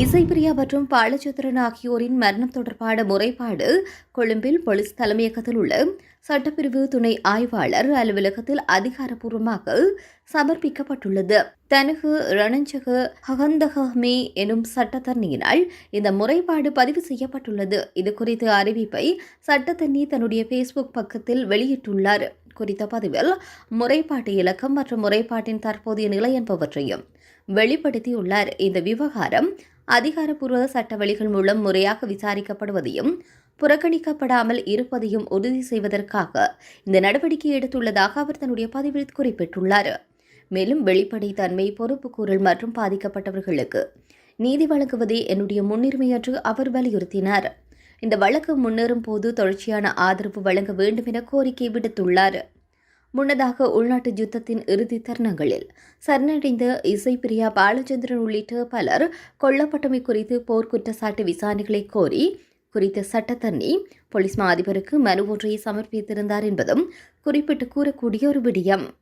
இசைப்பிரியா மற்றும் பாலச்சந்திரன் ஆகியோரின் மரணம் தொடர்பான முறைப்பாடு கொழும்பில் போலீஸ் தலைமையகத்தில் உள்ள சட்டப்பிரிவு துணை ஆய்வாளர் அலுவலகத்தில் அதிகாரப்பூர்வமாக சமர்ப்பிக்கப்பட்டுள்ளது. தனகு ரணஞ்சக ஹகந்தகமே எனும் சட்டத்தரணியினால் இந்த முறைப்பாடு பதிவு செய்யப்பட்டுள்ளது. இது குறித்த அறிவிப்பை சட்டத்தண்ணி தன்னுடைய ஃபேஸ்புக் பக்கத்தில் வெளியிட்டுள்ளார். குறித்த பதிவில் முறைப்பாட்டு இலக்கம் மற்றும் முறைப்பாட்டின் தற்போதைய நிலை என்பவற்றையும் வெளிப்படுத்தியுள்ளார். இந்த விவகாரம் அதிகாரப்பூர்வ சட்ட வழிகள் மூலம் முறையாக விசாரிக்கப்படுவதையும் புறக்கணிக்கப்படாமல் இருப்பதையும் உறுதி செய்வதற்காக இந்த நடவடிக்கை எடுத்துள்ளதாக அவர் தன்னுடைய பதிவில் குறிப்பிட்டுள்ளார். மேலும் வெளிப்படைத்தன்மை பொறுப்புக்கூறல் மற்றும் பாதிக்கப்பட்டவர்களுக்கு நீதி வழங்குவதே என்னுடைய முன்னுரிமை என்று அவர் வலியுறுத்தினார். இந்த வழக்கு முன்னேறும் போது தொடர்ச்சியான ஆதரவு வழங்க வேண்டும் என கோரிக்கை விடுத்துள்ளார். முன்னதாக உள்நாட்டு யுத்தத்தின் இறுதி தருணங்களில் சரணடைந்த இசைப்பிரியா பாலச்சந்திரன் உள்ளிட்ட பலர் கொல்லப்பட்டமை குறித்து போர்க்குற்றச்சாட்டு விசாரணைகளை கோரி குறித்த சட்டத்தண்ணி போலீஸ் மா அதிபருக்கு மனு ஒன்றை சமர்ப்பித்திருந்தார் என்பதும் குறிப்பிட்டு கூறக்கூடிய ஒரு விடயம்.